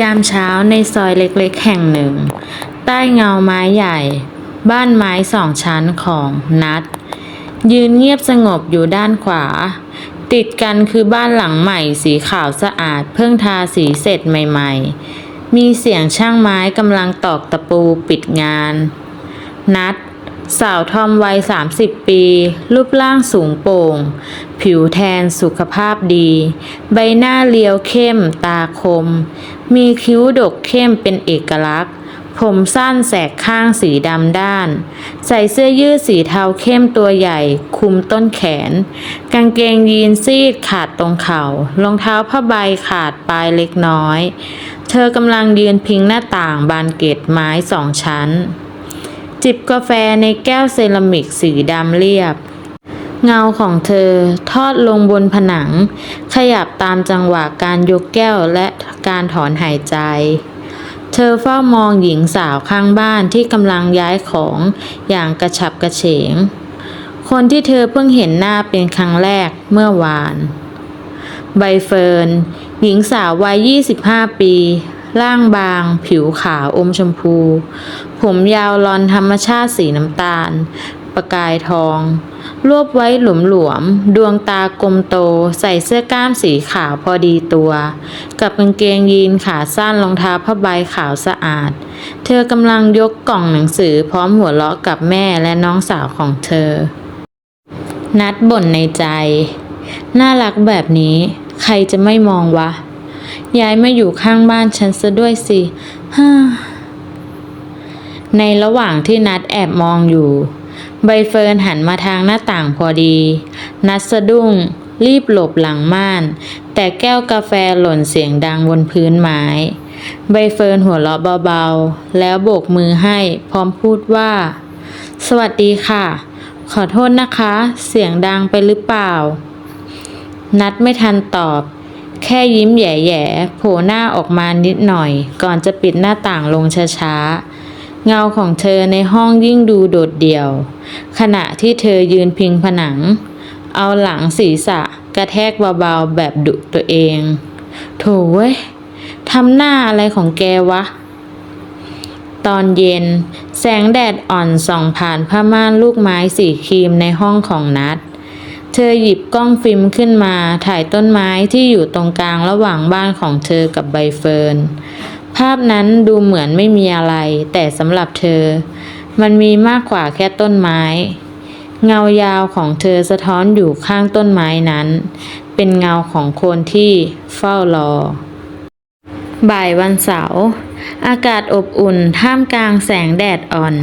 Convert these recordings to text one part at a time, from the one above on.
ยามเช้าในซอยเล็กๆ แห่งหนึ่ง ใต้เงาไม้ใหญ่ บ้านไม้สองชั้นของนัด ยืนเงียบสงบอยู่ด้านขวา ติดกันคือบ้านหลังใหม่สีขาวสะอาด เพิ่งทาสีเสร็จใหม่ๆ มีเสียงช่างไม้กำลังตอกตะปูปิดงาน นัด สาวทอมวัย 30 ปี รูปร่างสูงโปร่ง ผิวแทนสุขภาพดี ใบหน้าเรียวเข้มตาคม มีคิ้วดกเข้มเป็นเอกลักษณ์ ผมสั้นแสกข้างสีดำด้าน ใส่เสื้อยืดสีเทาเข้มตัวใหญ่ คุมต้นแขน กางเกงยีนซีดขาดตรงเขา่ารองเท้าผ้าใบขาดปลายเล็กน้อย เธอกำลังยืนพิงหน้าต่างบานเกตไม้สองชั้น จิบกาแฟในแก้วเซรามิกสีดำเรียบ เงาของเธอทอดลงบนผนัง ขยับตามจังหวะการยกแก้วและการถอนหายใจ เธอเฝ้ามองหญิงสาวข้างบ้านที่กำลังย้ายของอย่างกระฉับกระเฉง คนที่เธอเพิ่งเห็นหน้าเป็นครั้งแรกเมื่อวาน ใบเฟิร์น หญิงสาววัย 25 ปี ร่างบาง ผิวขาวอมชมพู ผมยาวลอนธรรมชาติสีน้ำตาล ประกายทอง รวบไว้หลวมๆดวงตากลมโต ใส่เสื้อกล้ามสีขาวพอดีตัว กับกางเกงยีนขาสั้นรองเท้าผ้าใบขาวสะอาด เธอกำลังยกกล่องหนังสือพร้อมหัวเราะกับแม่และน้องสาวของเธอ นัดบ่นในใจ น่ารักแบบนี้ใครจะไม่มองวะ ย้ายมาอยู่ข้างบ้านฉันซะด้วยสิฮ่าในระหว่างที่นัดแอบมองอยู่ ใบเฟิร์นหันมาทางหน้าต่างพอดี นัดสะดุ้ง รีบหลบหลังม่าน แต่แก้วกาแฟหล่นเสียงดังบนพื้นไม้ ใบเฟิร์นหัวเราะเบาๆ แล้วโบกมือให้พร้อมพูดว่า สวัสดีค่ะ ขอโทษนะคะ เสียงดังไปหรือเปล่า นัดไม่ทันตอบ แค่ยิ้มแย่ๆโผล่หน้าออกมานิดหน่อย ก่อนจะปิดหน้าต่างลงช้าๆ เงาของเธอในห้องยิ่งดูโดดเดี่ยว ขณะที่เธอยืนพิงผนัง เอาหลังศีรษะกระแทกเบาๆแบบดุตัวเอง โถเว้ยทำหน้าอะไรของแกวะ ตอนเย็น แสงแดดอ่อนส่องผ่านผ้าม่านลูกไม้สีครีมในห้องของนัดเธอหยิบกล้องฟิล์มขึ้นมาถ่ายต้นไม้ที่อยู่ตรงกลางระหว่างบ้านของเธอกับใบเฟิร์น ภาพนั้นดูเหมือนไม่มีอะไร แต่สำหรับเธอ มันมีมากกว่าแค่ต้นไม้ เงายาวของเธอสะท้อนอยู่ข้างต้นไม้นั้น เป็นเงาของคนที่เฝ้ารอ บ่ายวันเสาร์อากาศอบอุ่นท่ามกลางแสงแดดอ่อน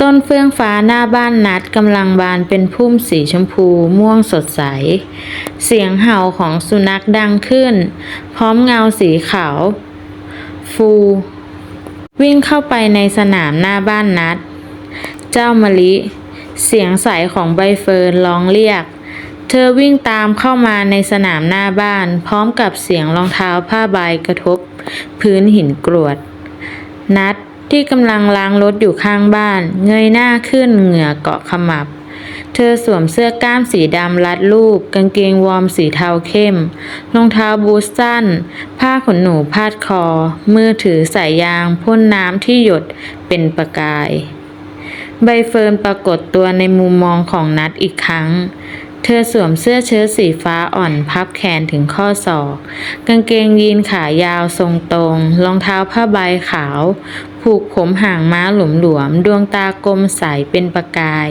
ต้นเฟื่องฟ้าหน้าบ้านนัดกำลังบานเป็นพุ่มสีชมพูม่วงสดใส เสียงเห่าของสุนัขดังขึ้น พร้อมเงาสีขาว ฟู วิ่งเข้าไปในสนามหน้าบ้านนัด เจ้ามะลิ เสียงใสของใบเฟิร์นร้องเรียก เธอวิ่งตามเข้ามาในสนามหน้าบ้าน พร้อมกับเสียงรองเท้าผ้าใบกระทบ พื้นหินกรวด นัดที่กำลังล้างรถอยู่ข้างบ้าน เงยหน้าขึ้นเหงื่อเกาะขมับ เธอสวมเสื้อกล้ามสีดำรัดรูป กางเกงวอร์มสีเทาเข้ม รองเท้าบูทสั้น ผ้าขนหนูพาดคอ มือถือสายยางพ่นน้ำที่หยดเป็นประกาย ใบเฟิร์นปรากฏตัวในมุมมองของนัดอีกครั้ง เธอสวมเสื้อเชิ้ตสีฟ้าอ่อนพับแขนถึงข้อศอก กางเกงยีนขายาวทรงตรง รองเท้าผ้าใบขาว ผูกผมห่างม้าหลวมๆดวงตากลมใสเป็นประกาย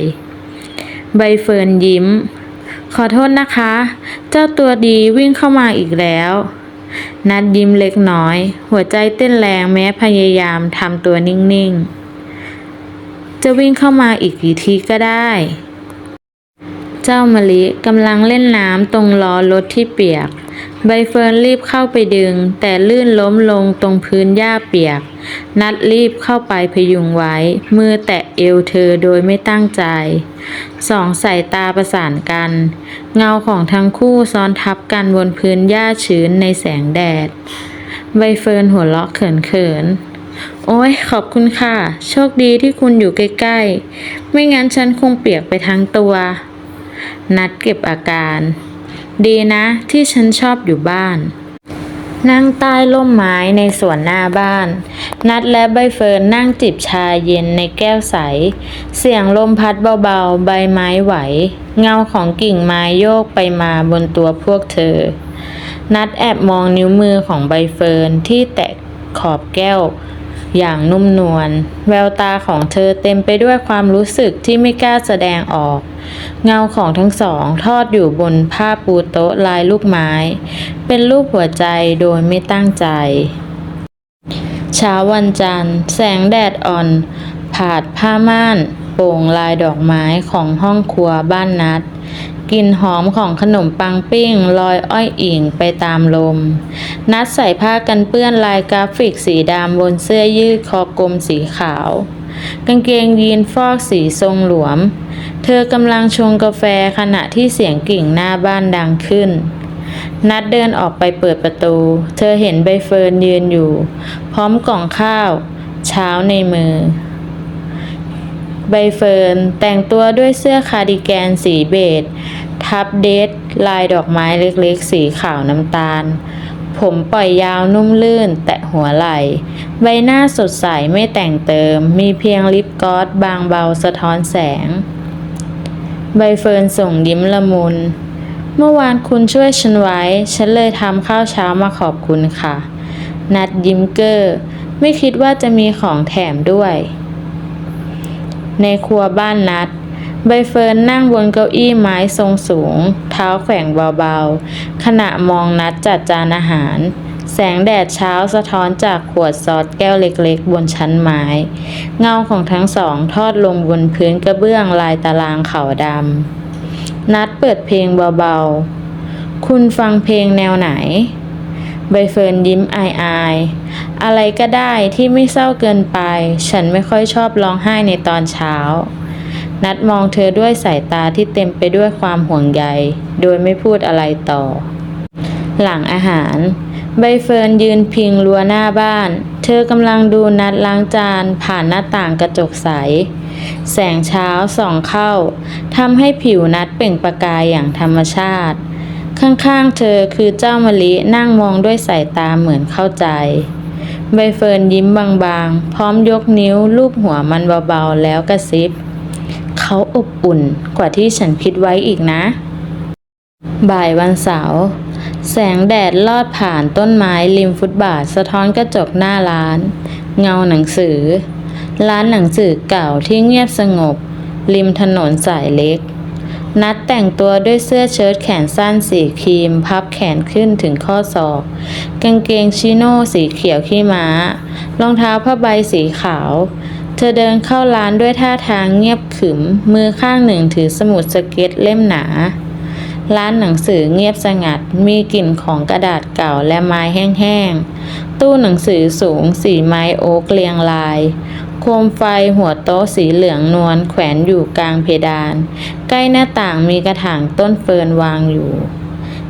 ใบเฟิร์นยิ้ม ขอโทษนะคะ เจ้าตัวดีวิ่งเข้ามาอีกแล้ว นัดยิ้มเล็กน้อย หัวใจเต้นแรงแม้พยายามทำตัวนิ่งๆ จะวิ่งเข้ามาอีกกี่ทีก็ได้ เจ้ามะลิกำลังเล่นน้ำตรงล้อรถที่เปียก ใบเฟิร์นรีบเข้าไปดึง แต่ลื่นล้มลงตรงพื้นหญ้าเปียก นัดรีบเข้าไปพยุงไว้ มือแตะเอวเธอโดยไม่ตั้งใจ สองสายตาประสานกัน เงาของทั้งคู่ซ้อนทับกันบนพื้นหญ้าชื้นในแสงแดด ใบเฟิร์นหัวเราะเขินๆโอ้ยขอบคุณค่ะ โชคดีที่คุณอยู่ใกล้ ๆ ไม่งั้นฉันคงเปียกไปทั้งตัว นัดเก็บอาการ ดีนะที่ฉันชอบอยู่บ้าน นั่งใต้ร่มไม้ในสวนหน้าบ้าน นัดและใบเฟิร์นนั่งจิบชาเย็นในแก้วใส เสียงลมพัดเบาๆ ใบไม้ไหว เงาของกิ่งไม้โยกไปมาบนตัวพวกเธอ นัดแอบมองนิ้วมือของใบเฟิร์นที่แตะขอบแก้ว อย่างนุ่มนวลแววตาของเธอเต็มไปด้วยความรู้สึกที่ไม่กล้าแสดงออก เงาของทั้งสองทอดอยู่บนผ้าปูโต๊ะลายลูกไม้ เป็นรูปหัวใจโดยไม่ตั้งใจ เช้าวันจันทร์ แสงแดดอ่อน ผาดผ้าม่าน โป่งลายดอกไม้ของห้องครัวบ้านนัด กลิ่นหอมของขนมปังปิ้งลอยอ้อยอิงไปตามลม นัดใส่ผ้ากันเปื้อนลายกราฟิกสีดำบนเสื้อยืดคอกลมสีขาว กางเกงยีนฟอกสีทรงหลวม เธอกำลังชงกาแฟขณะที่เสียงกิ่งหน้าบ้านดังขึ้น นัดเดินออกไปเปิดประตู เธอเห็นใบเฟิร์นยืนอยู่ พร้อมกล่องข้าว เช้าในมือใบเฟิร์นแต่งตัวด้วยเสื้อคาร์ดิแกนสีเบจ ทับเดทลายดอกไม้เล็กๆ สีขาวน้ำตาล ผมปล่อยยาวนุ่มลื่น แตะหัวไหล่ ใบหน้าสดใสไม่แต่งเติม มีเพียงลิปกอสบางเบาสะท้อนแสง ใบเฟิร์นส่งยิ้มละมุน เมื่อวานคุณช่วยฉันไว้ ฉันเลยทำข้าวเช้ามาขอบคุณค่ะ นัดยิ้มเกอ้อไม่คิดว่าจะมีของแถมด้วย ในครัวบ้านนัด ใบเฟิร์นนั่งบนเก้าอี้ไม้ทรงสูง เท้าแขว่งเบาๆ ขณะมองนัดจัดจานอาหาร แสงแดดเช้าสะท้อนจากขวดซอสแก้วเล็กๆ บนชั้นไม้ เงาของทั้งสองทอดลงบนพื้นกระเบื้องลายตารางขาวดำ นัดเปิดเพลงเบาๆ คุณฟังเพลงแนวไหน ใบเฟิร์นยิ้มอายๆ อะไรก็ได้ที่ไม่เศร้าเกินไป ฉันไม่ค่อยชอบร้องไห้ในตอนเช้า นัดมองเธอด้วยสายตาที่เต็มไปด้วยความห่วงใย โดยไม่พูดอะไรต่อ หลังอาหาร ใบเฟิร์นยืนพิงรั้วหน้าบ้าน เธอกำลังดูนัดล้างจานผ่านหน้าต่างกระจกใส แสงเช้าส่องเข้าทำให้ผิวนัดเปล่งประกายอย่างธรรมชาติ ข้างๆ เธอคือเจ้ามะลินั่งมองด้วยสายตาเหมือนเข้าใจใบเฟิร์นยิ้มบางๆ พร้อมยกนิ้วลูบหัวมันเบาๆ แล้วกระซิบ เขาอบอุ่นกว่าที่ฉันคิดไว้อีกนะ บ่ายวันเสาร์แสงแดดลอดผ่านต้นไม้ริมฟุตบาทสะท้อนกระจกหน้าร้าน เงาหนังสือ ร้านหนังสือเก่าที่เงียบสงบ ริมถนนสายเล็ก นัดแต่งตัวด้วยเสื้อเชิ้ตแขนสั้นสีครีม พับแขนขึ้นถึงข้อศอก กางเกงชิโน่สีเขียวขี้ม้ารองเท้าผ้าใบสีขาว ธอเดินเข้าร้านด้วยท่าทางเงียบขรึม มือข้างหนึ่งถือสมุดสเก็ตเล่มหนา ร้านหนังสือเงียบสงัด มีกลิ่นของกระดาษเก่าและไม้แห้งๆ ตู้หนังสือสูงสีไม้โอ๊กเรียงราย โคมไฟหัวโต๊ะสีเหลืองนวลแขวนอยู่กลางเพดาน ใกล้หน้าต่างมีกระถางต้นเฟิร์นวางอยู่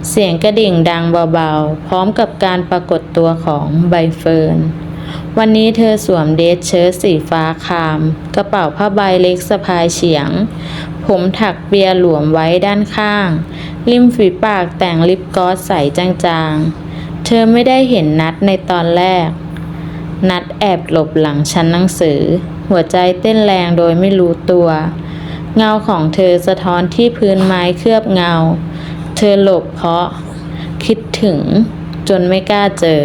เสียงกระดิ่งดังเบาๆ พร้อมกับการปรากฏตัวของใบเฟิร์น วันนี้เธอสวมเดรสเชิ้ตสีฟ้าคาม กระเป๋าผ้าใบเล็กสะพายเฉียง ผมถักเปียหลวมไว้ด้านข้าง ริมฝีปากแต่งลิปกลอสใสจางๆ เธอไม่ได้เห็นนัดในตอนแรก นัดแอบหลบหลังชั้นหนังสือ หัวใจเต้นแรงโดยไม่รู้ตัว เงาของเธอสะท้อนที่พื้นไม้เคลือบเงา เธอหลบเพราะ คิดถึงจนไม่กล้าเจอ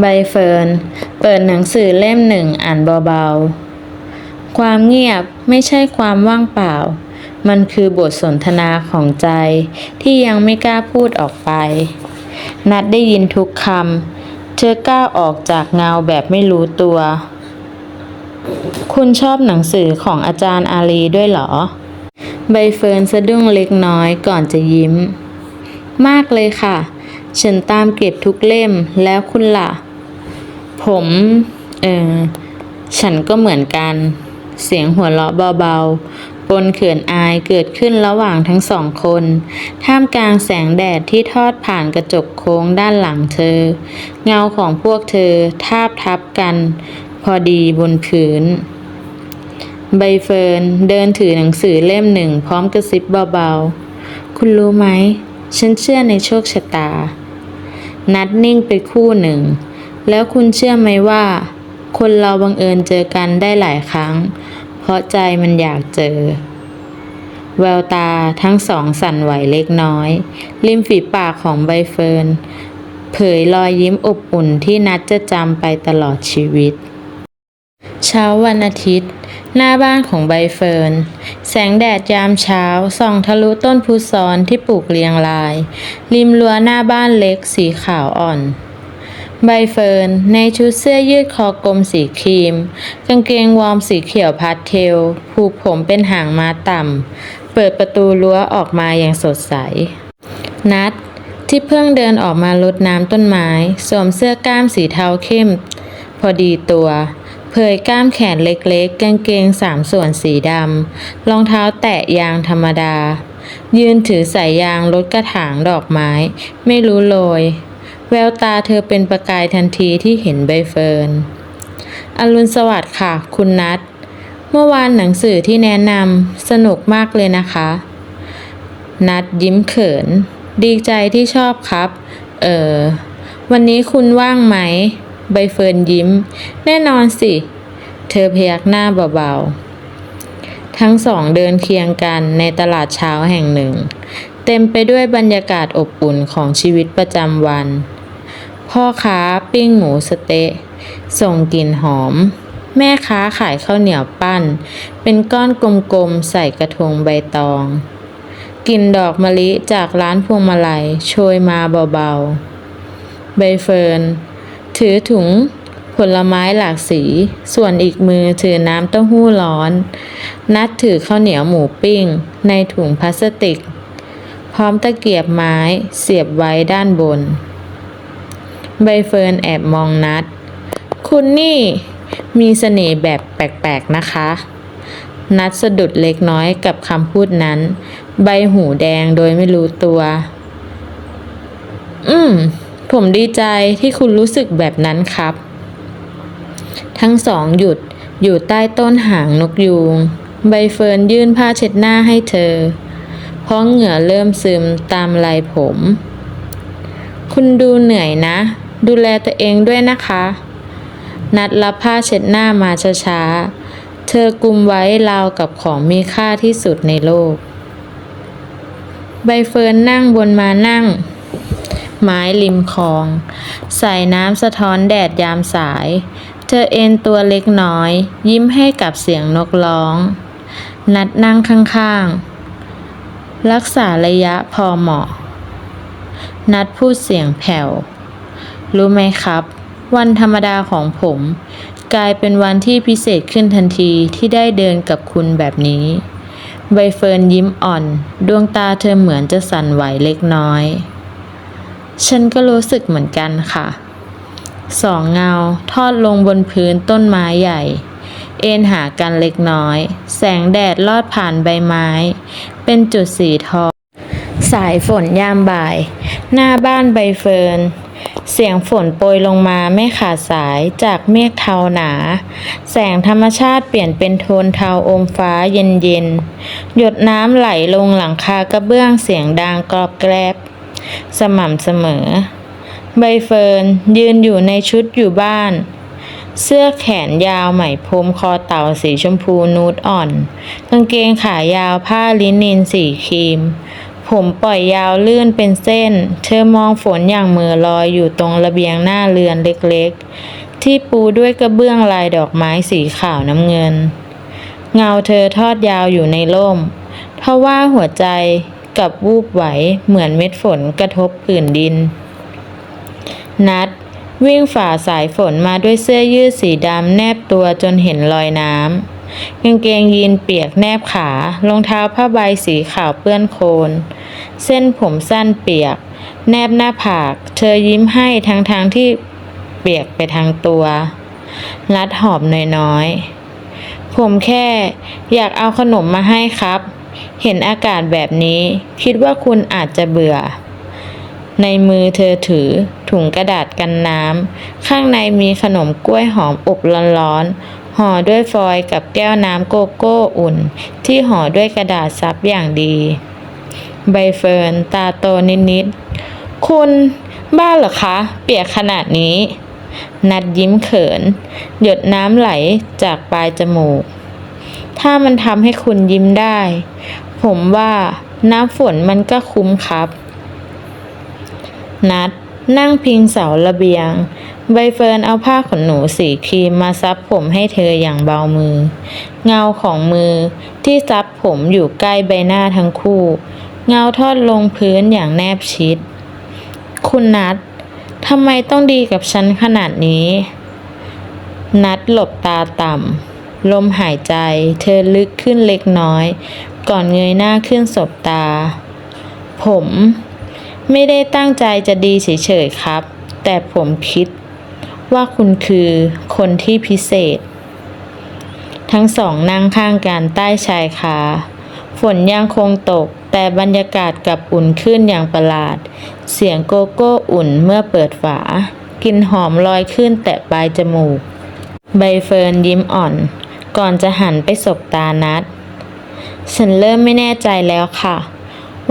ใบเฟิร์น เปิดหนังสือเล่มหนึ่งอ่านเบาๆ ความเงียบไม่ใช่ความว่างเปล่า มันคือบทสนทนาของใจที่ยังไม่กล้าพูดออกไป นัดได้ยินทุกคำ เธอก้าวออกจากเงาแบบไม่รู้ตัว คุณชอบหนังสือของอาจารย์อาลีด้วยเหรอ ใบเฟิร์นสะดุ้งเล็กน้อยก่อนจะยิ้ม มากเลยค่ะฉันตามเก็บทุกเล่มแล้วคุณล่ะ ผม เออ ฉันก็เหมือนกัน เสียงหัวเราะเบาๆ ปนเขินอายเกิดขึ้นระหว่างทั้งสองคน ท่ามกลางแสงแดดที่ทอดผ่านกระจกโค้งด้านหลังเธอ เงาของพวกเธอทาบทับกัน พอดีบนพื้นใบเฟิร์นเดินถือหนังสือเล่มหนึ่งพร้อมกระซิบเบาๆ คุณรู้ไหม ฉันเชื่อในโชคชะตา นัดนิ่งไปคู่หนึ่ง แล้วคุณเชื่อไหมว่า คนเราบังเอิญเจอกันได้หลายครั้ง เพราะใจมันอยากเจอ แววตาทั้งสองสั่นไหวเล็กน้อย ริมฝีปากของใบเฟิร์นเผยรอยยิ้มอบอุ่นที่นัดจะจำไปตลอดชีวิต เช้าวันอาทิตย์ หน้าบ้านของใบเฟิร์น แสงแดดยามเช้าส่องทะลุต้นพุทรที่ปลูกเรียงราย ริมรั้วหน้าบ้านเล็กสีขาวอ่อน ใบเฟิร์นในชุดเสื้อยืดคอกลมสีครีม กางเกงวอร์มสีเขียวพาสเทล ผูกผมเป็นหางม้าต่ำ เปิดประตูรั้วออกมาอย่างสดใส นัดที่เพิ่งเดินออกมารดน้ำต้นไม้ สวมเสื้อกล้ามสีเทาเข้ม พอดีตัว เผยกล้ามแขนเล็กๆ กางเกงสามส่วนสีดำ รองเท้าแตะยางธรรมดา ยืนถือสายยางรถกระถางดอกไม้ ไม่รู้โรย แววตาเธอเป็นประกายทันทีที่เห็นใบเฟิร์น อรุณสวัสดิ์ค่ะ คุณนัท เมื่อวานหนังสือที่แนะนำสนุกมากเลยนะคะ นัดยิ้มเขิน ดีใจที่ชอบครับ เออ วันนี้คุณว่างไหม ใบเฟิร์นยิ้ม แน่นอนสิ เธอพยักหน้าเบาๆ ทั้งสองเดินเคียงกันในตลาดเช้าแห่งหนึ่งเต็มไปด้วยบรรยากาศอบอุ่นของชีวิตประจำวัน พ่อค้าปิ้งหมูสเต๊ะส่งกลิ่นหอม แม่ค้าขายข้าวเหนียวปั้น เป็นก้อนกลมๆใส่กระทงใบตองกลิ่นดอกมะลิจากร้านพวงมาลัยโชยมาเบาๆ ใบเฟิร์น ถือถุงผลไม้หลากสี ส่วนอีกมือถือน้ำเต้าหู้ร้อน นัดถือข้าวเหนียวหมูปิ้ง ในถุงพลาสติก พร้อมตะเกียบไม้เสียบไว้ด้านบน ใบเฟิร์นแอบมองนัด คุณนี่มีเสน่ห์แบบแปลกๆนะคะ นัดสะดุดเล็กน้อยกับคำพูดนั้น ใบหูแดงโดยไม่รู้ตัว อืม ผมดีใจที่คุณรู้สึกแบบนั้นครับ ทั้งสองหยุดอยู่ใต้ต้นหางนกยูง ใบเฟิร์นยื่นผ้าเช็ดหน้าให้เธอ เพราะเหงื่อเริ่มซึมตามไหลผม คุณดูเหนื่อยนะ ดูแลตัวเองด้วยนะคะ นัดรับผ้าเช็ดหน้ามาช้าๆ เธอกุมไว้ราวกับของมีค่าที่สุดในโลก ใบเฟิร์นนั่งบนมานั่ง ไม้ริมคลอง ใส่น้ำสะท้อนแดดยามสาย เธอเอนตัวเล็กน้อย ยิ้มให้กับเสียงนกร้อง นัดนั่งข้างๆ รักษาระยะพอเหมาะ นัดพูดเสียงแผ่ว รู้ไหมครับ วันธรรมดาของผม กลายเป็นวันที่พิเศษขึ้นทันทีที่ได้เดินกับคุณแบบนี้ ใบเฟิร์นยิ้มอ่อน ดวงตาเธอเหมือนจะสั่นไหวเล็กน้อย ฉันก็รู้สึกเหมือนกันค่ะ สองเงาทอดลงบนพื้นต้นไม้ใหญ่ เอ็นหากันเล็กน้อย แสงแดดลอดผ่านใบไม้ เป็นจุดสีทองสายฝนยามบ่าย หน้าบ้านใบเฟิร์น เสียงฝนโปรยลงมาไม่ขาดสายจากเมฆเทาหนา แสงธรรมชาติเปลี่ยนเป็นโทนเทาอมฟ้าเย็นๆหยดน้ำไหลลงหลังคากระเบื้องเสียงดังกรอบแกรบ สม่ำเสมอ ใบเฟิร์นยืนอยู่ในชุดอยู่บ้าน เสื้อแขนยาวไหมพรมคอเต่าสีชมพูนูดอ่อน กางเกงขายาวผ้าลินินสีครีม ผมปล่อยยาวลื่นเป็นเส้น เธอมองฝนอย่างมือลอยอยู่ตรงระเบียงหน้าเรือนเล็กๆ ที่ปูด้วยกระเบื้องลายดอกไม้สีขาวน้ำเงิน เงาเธอทอดยาวอยู่ในร่มทว่าหัวใจกับวูบไหวเหมือนเม็ดฝนกระทบผืนดิน นัดวิ่งฝ่าสายฝนมาด้วยเสื้อยืดสีดำแนบตัวจนเห็นรอยน้ำกางเกงยีนเปียกแนบขารองเท้าผ้าใบสีขาวเปื้อนโคลน เส้นผมสั้นเปียก แนบหน้าผาก เธอยิ้มให้ทั้งทางๆที่เปียกไปทางตัวนัดหอบน้อยๆ ผมแค่อยากเอาขนมมาให้ครับ เห็นอากาศแบบนี้ คิดว่าคุณอาจจะเบื่อ ในมือเธอถือถุงกระดาษกันน้ำ ข้างในมีขนมกล้วยหอมอบร้อนๆ ห่อด้วยฟอยล์กับแก้วน้ำโกโก้อุ่น ที่ห่อด้วยกระดาษซับอย่างดี ใบเฟิร์นตาโตนิดๆ คุณบ้าเหรอคะ เปียกขนาดนี้ นัดยิ้มเขิน หยดน้ำไหลจากปลายจมูก ถ้ามันทำให้คุณยิ้มได้ ผมว่าน้ำฝนมันก็คุ้มครับ นัดนั่งพิงเสาระเบียง ใบเฟิร์นเอาผ้าขนหนูสีครีมมาซับผมให้เธออย่างเบามือ เงาของมือที่ซับผมอยู่ใกล้ใบหน้าทั้งคู่ เงาทอดลงพื้นอย่างแนบชิด คุณนัดทำไมต้องดีกับฉันขนาดนี้ นัดหลบตาต่ำ ลมหายใจเธอลึกขึ้นเล็กน้อย ก่อนเงยหน้าขึ้นสบตา ผม ไม่ได้ตั้งใจจะดีเฉยๆครับ แต่ผมคิดว่าคุณคือคนที่พิเศษ ทั้งสองนั่งข้างกันใต้ชายคา ฝนยังคงตก แต่บรรยากาศกลับอุ่นขึ้นอย่างประหลาด เสียงโกโก้อุ่นเมื่อเปิดฝากลิ่นหอมลอยขึ้นแตะปลายจมูก ใบเฟิร์นยิ้มอ่อน ก่อนจะหันไปสบตานัด ฉันเริ่มไม่แน่ใจแล้วค่ะ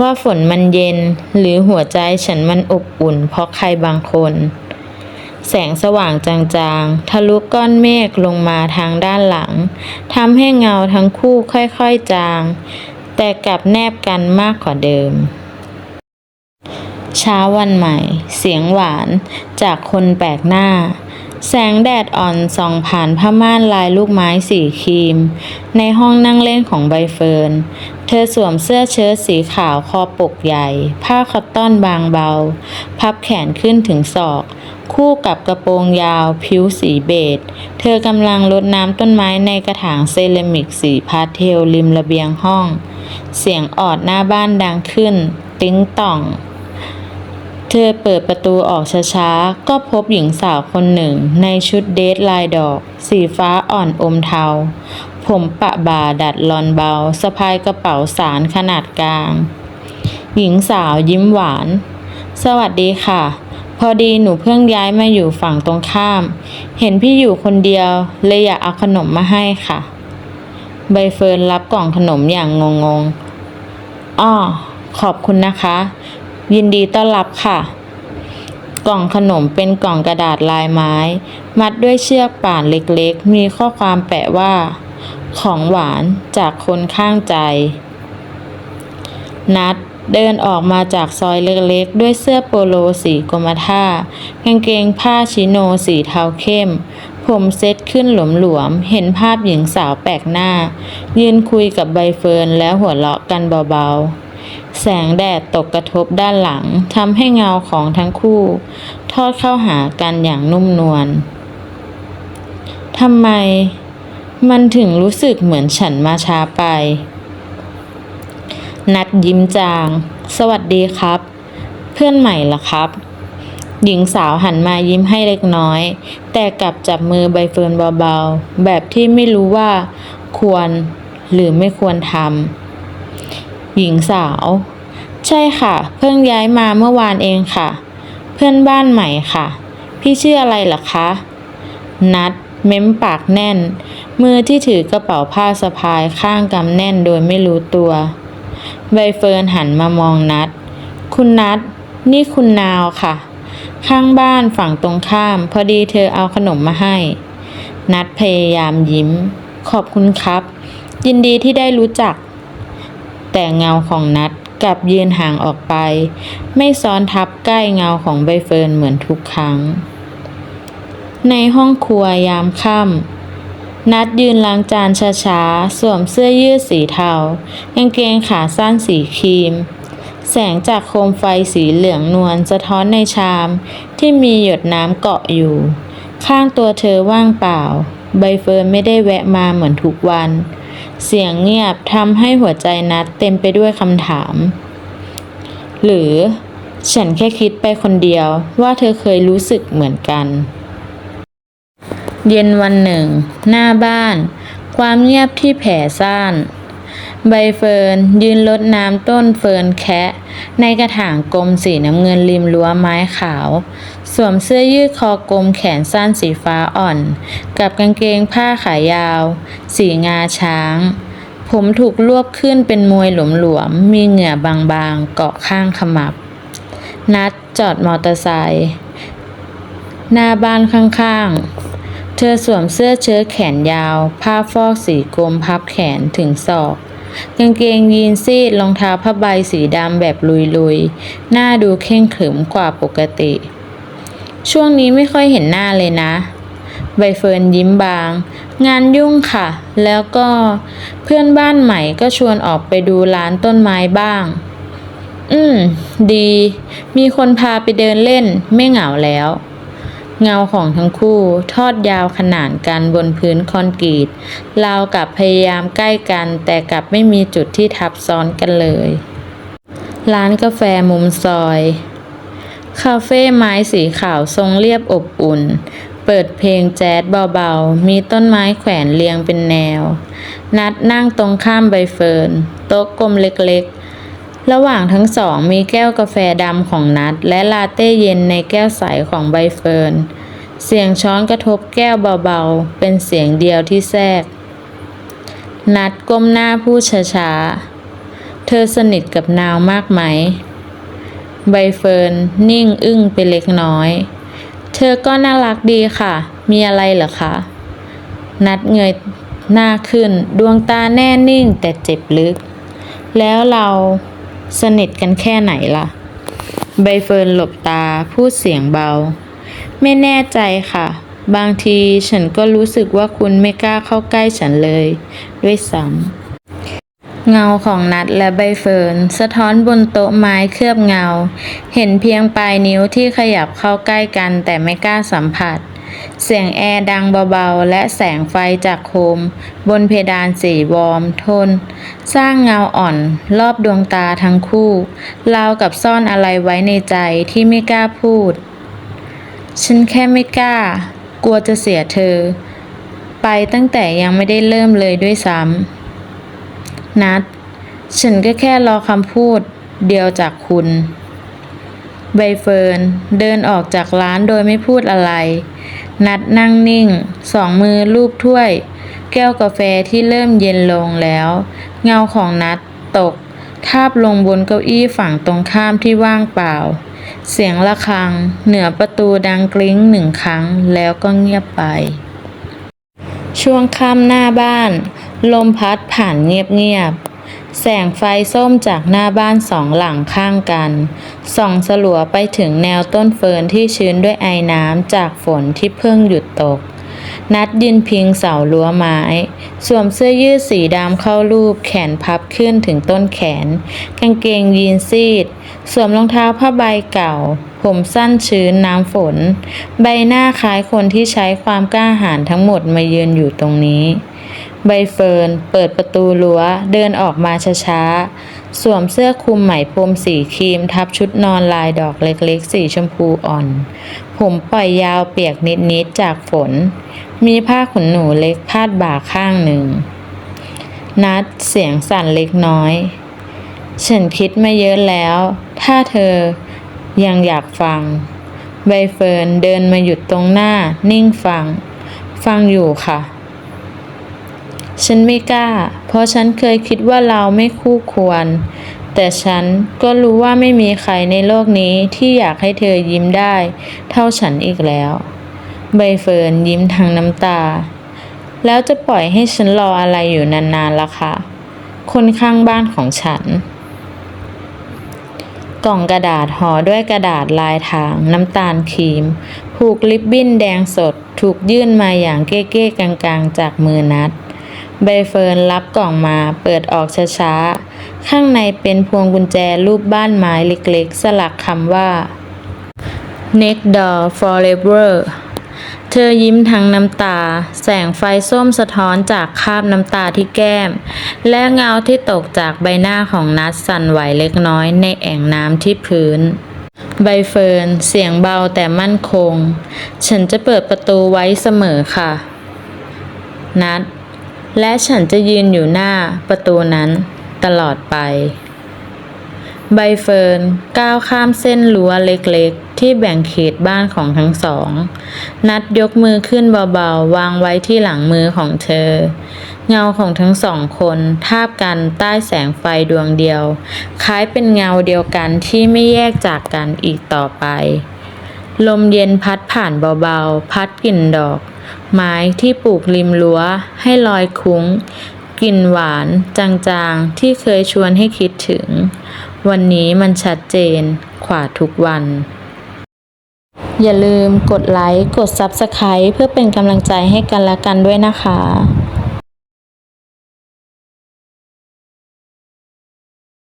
ว่าฝนมันเย็นหรือหัวใจฉันมันอบอุ่น เพราะใครบางคน แสงสว่างจางๆ ทะลุก้อนเมฆลงมาทางด้านหลังทำให้เงาทั้งคู่ค่อยๆจาง แต่กลับแนบกันมากกว่าเดิม เช้าวันใหม่ เสียงหวานจากคนแปลกหน้า แสงแดดอ่อนส่องผ่านผ้าม่านลายลูกไม้สีครีม ในห้องนั่งเล่นของใบเฟิร์น เธอสวมเสื้อเชิ้ตสีขาวคอปกใหญ่ ผ้าคอตตอนบางเบา พับแขนขึ้นถึงศอกคู่กับกระโปรงยาวผิวสีเบจ เธอกำลังรดน้ำต้นไม้ในกระถางเซรามิกสีพาสเทลริมระเบียงห้อง เสียงออดหน้าบ้านดังขึ้น ติ้งต่อง เธอเปิดประตูออกช้าๆ ก็พบหญิงสาวคนหนึ่งในชุดเดทลายดอก สีฟ้าอ่อนอมเทา ผมปะบ่าดัดลอนเบาสะพายกระเป๋าสารขนาดกลาง หญิงสาวยิ้มหวาน สวัสดีค่ะ พอดีหนูเพิ่งย้ายมาอยู่ฝั่งตรงข้าม เห็นพี่อยู่คนเดียวเลยอยากเอาขนมมาให้ค่ะใบเฟิร์นรับกล่องขนมอย่างงงๆ อ้อขอบคุณนะคะ ยินดีต้อนรับค่ะ กล่องขนมเป็นกล่องกระดาษลายไม้ มัดด้วยเชือกป่านเล็กๆ มีข้อความแปะว่า ของหวานจากคนข้างใจ นัดเดินออกมาจากซอยเล็กๆ ด้วยเสื้อโปโลสีกรมท่ากางเกงผ้าชิโนสีเทาเข้ม ผมเซตขึ้นหลวมๆ เห็นภาพหญิงสาวแปลกหน้า ยืนคุยกับใบเฟิร์นแล้วหัวเราะกันเบาๆ แสงแดดตกกระทบด้านหลังทำให้เงาของทั้งคู่ ทอดเข้าหากันอย่างนุ่มนวลทำไม มันถึงรู้สึกเหมือนฉันมาช้าไป นัดยิ้มจาง สวัสดีครับ เพื่อนใหม่เหรอครับ หญิงสาวหันมายิ้มให้เล็กน้อย แต่กลับจับมือใบเฟิร์นเบาๆ แบบที่ไม่รู้ว่า ควรหรือไม่ควรทำหญิงสาว ใช่ค่ะ เพิ่งย้ายมาเมื่อวานเองค่ะ เพื่อนบ้านใหม่ค่ะ พี่ชื่ออะไรเหรอคะ นัดเม้มปากแน่น มือที่ถือกระเป๋าผ้าสะพายข้างกำแน่นโดยไม่รู้ตัว ใบเฟิร์นหันมามองนัด คุณนัด นี่คุณนาวค่ะ ข้างบ้านฝั่งตรงข้าม พอดีเธอเอาขนมมาให้ นัดพยายามยิ้ม ขอบคุณครับ ยินดีที่ได้รู้จัก แต่เงาของนัดกลับยืนห่างออกไป ไม่ซ้อนทับใกล้เงาของใบเฟิร์นเหมือนทุกครั้ง ในห้องครัวยามค่ำนัดยืนล้างจานช้าๆ สวมเสื้อยืดสีเทากางเกงขาสั้นสีครีม แสงจากโคมไฟสีเหลืองนวลสะท้อนในชาม ที่มีหยดน้ำเกาะอยู่ ข้างตัวเธอว่างเปล่า ใบเฟิร์นไม่ได้แวะมาเหมือนทุกวัน เสียงเงียบทำให้หัวใจนัดเต็มไปด้วยคำถาม หรือ ฉันแค่คิดไปคนเดียวว่าเธอเคยรู้สึกเหมือนกัน เย็นวันหนึ่ง หน้าบ้าน ความเงียบที่แผ่ซ่าน ใบเฟิร์นยืนรดน้ำต้นเฟิร์นแคะ ในกระถางกลมสีน้ำเงินริมรั้วไม้ขาว สวมเสื้อยืดคอกลมแขนสั้นสีฟ้าอ่อน กับกางเกงผ้าขายาว สีงาช้าง ผมถูกรวบขึ้นเป็นมวยหลวมๆ มีเหงื่อบางๆ เกาะข้างขมับ นัดจอดมอเตอร์ไซค์หน้าบ้านข้างๆเธอสวมเสื้อเชิ้ตแขนยาว ผ้าฟอกสีกรมพับแขนถึงศอก กางเกงยีนซีดรองเท้าผ้าใบสีดำแบบลุยๆ หน้าดูเข่งขรึมกว่าปกติ ช่วงนี้ไม่ค่อยเห็นหน้าเลยนะ ใบเฟิร์นยิ้มบาง งานยุ่งค่ะ แล้วก็เพื่อนบ้านใหม่ก็ชวนออกไปดูร้านต้นไม้บ้าง อืม ดี มีคนพาไปเดินเล่นไม่เหงาแล้ว เงาของทั้งคู่ทอดยาวขนานกันบนพื้นคอนกรีตราวกับพยายามใกล้กัน แต่กลับไม่มีจุดที่ทับซ้อนกันเลย ร้านกาแฟมุมซอย คาเฟ่ไม้สีขาวทรงเรียบอบอุ่น เปิดเพลงแจ๊สเบาๆ มีต้นไม้แขวนเรียงเป็นแนว นัดนั่งตรงข้ามใบเฟิร์น โต๊ะกลมเล็กๆ ระหว่างทั้งสองมีแก้วกาแฟดำของนัด และลาเต้เย็นในแก้วใสของใบเฟิร์น เสียงช้อนกระทบแก้วเบาๆ เป็นเสียงเดียวที่แทรก นัดก้มหน้าพูดช้าๆ เธอสนิทกับนาวมากไหม ใบเฟิร์นนิ่งอึ้งไปเล็กน้อย เธอก็น่ารักดีค่ะ มีอะไรเหรอคะ นัดเงยหน้าขึ้น ดวงตาแน่นิ่งแต่เจ็บลึก แล้วเรา สนิทกันแค่ไหนล่ะ ใบเฟิร์นหลบตาพูดเสียงเบา ไม่แน่ใจค่ะ บางทีฉันก็รู้สึกว่าคุณไม่กล้าเข้าใกล้ฉันเลย ด้วยซ้ำเงาของนัดและใบเฟิร์นสะท้อนบนโต๊ะไม้เคลือบเงา เห็นเพียงปลายนิ้วที่ขยับเข้าใกล้กันแต่ไม่กล้าสัมผัส เสียงแอร์ดังเบาๆ และแสงไฟจากโคม บนเพดานสีวอมทน สร้างเงาอ่อนรอบดวงตาทั้งคู่ราวกับซ่อนอะไรไว้ในใจที่ไม่กล้าพูด ฉันแค่ไม่กล้า กลัวจะเสียเธอ ไปตั้งแต่ยังไม่ได้เริ่มเลยด้วยซ้ำนัด ฉันก็แค่รอคำพูดเดียวจากคุณ ใบเฟิร์นเดินออกจากร้านโดยไม่พูดอะไร นัดนั่งนิ่ง สองมือลูบถ้วย แก้วกาแฟที่เริ่มเย็นลงแล้ว เงาของนัดตก ทาบลงบนเก้าอี้ฝั่งตรงข้ามที่ว่างเปล่า เสียงะระฆัง เหนือประตูดังกริ้งหนึ่งครั้งแล้วก็เงียบไป ช่วงค่ำหน้าบ้าน ลมพัดผ่านเงียบๆ แสงไฟส้มจากหน้าบ้านสองหลังข้างกัน ส่องสลัวไปถึงแนวต้นเฟิร์นที่ชื้นด้วยไอน้ำจากฝนที่เพิ่งหยุดตก นัดยืนพิงเสารั้วไม้ สวมเสื้อยืดสีดำเข้ารูปแขนพับขึ้นถึงต้นแขน กางเกงยีนซีด สวมรองเท้าผ้าใบเก่า ผมสั้นชื้นน้ำฝน ใบหน้าคล้ายคนที่ใช้ความกล้าหาญทั้งหมดมายืนอยู่ตรงนี้ ใบเฟิร์นเปิดประตูรั้วเดินออกมาช้าๆ สวมเสื้อคลุมไหมพรมสีครีม ทับชุดนอนลายดอกเล็กๆ สีชมพูอ่อน ผมปล่อยยาวเปียกนิดๆ จากฝน มีผ้าขนหนูเล็กพาดบ่าข้างหนึ่ง นัดเสียงสั่นเล็กน้อย ฉันคิดมาเยอะแล้ว ถ้าเธอยังอยากฟัง ใบเฟิร์นเดินมาหยุดตรงหน้านิ่งฟัง ฟังอยู่ค่ะ ฉันไม่กล้า เพราะฉันเคยคิดว่าเราไม่คู่ควร แต่ฉันก็รู้ว่าไม่มีใครในโลกนี้ที่อยากให้เธอยิ้มได้ เท่าฉันอีกแล้ว ใบเฟิร์นยิ้มทางน้ำตา แล้วจะปล่อยให้ฉันรออะไรอยู่นานๆล่ะคะคนข้างบ้านของฉัน กล่องกระดาษห่อด้วยกระดาษลายทางน้ำตาลครีม ผูกลิบบิ้นแดงสด ถูกยื่นมาอย่างเก้ๆกลางๆ จากมือนัด ใบเฟิร์นรับกล่องมาเปิดออกช้าๆ ข้างในเป็นพวงกุญแจรูปบ้านไม้เล็กๆ สลักคำว่า Next Door Forever เธอยิ้มทั้งน้ำตา แสงไฟส้มสะท้อนจากคราบน้ำตาที่แก้ม และเงาที่ตกจากใบหน้าของนัดสั่นไหวเล็กน้อยในแอ่งน้ำที่พื้น ใบเฟิร์น เสียงเบาแต่มั่นคง ฉันจะเปิดประตูไว้เสมอค่ะ นัด และฉันจะยืนอยู่หน้าประตูนั้นตลอดไป ใบเฟิร์นก้าวข้ามเส้นรั้วเล็กๆ ที่แบ่งเขตบ้านของทั้งสอง นัดยกมือขึ้นเบาๆ วางไว้ที่หลังมือของเธอ เงาของทั้งสองคนทาบกันใต้แสงไฟดวงเดียว คล้ายเป็นเงาเดียวกันที่ไม่แยกจากกันอีกต่อไป ลมเย็นพัดผ่านเบาๆ พัดกลิ่นดอก ไม้ที่ปลูกริมรั้วให้ลอยคุ้ง กลิ่นหวานจางๆ ที่เคยชวนให้คิดถึง วันนี้มันชัดเจนกว่าทุกวัน อย่าลืมกดไลค์ กด Subscribe เพื่อเป็นกำลังใจให้กันและกันด้วยนะคะ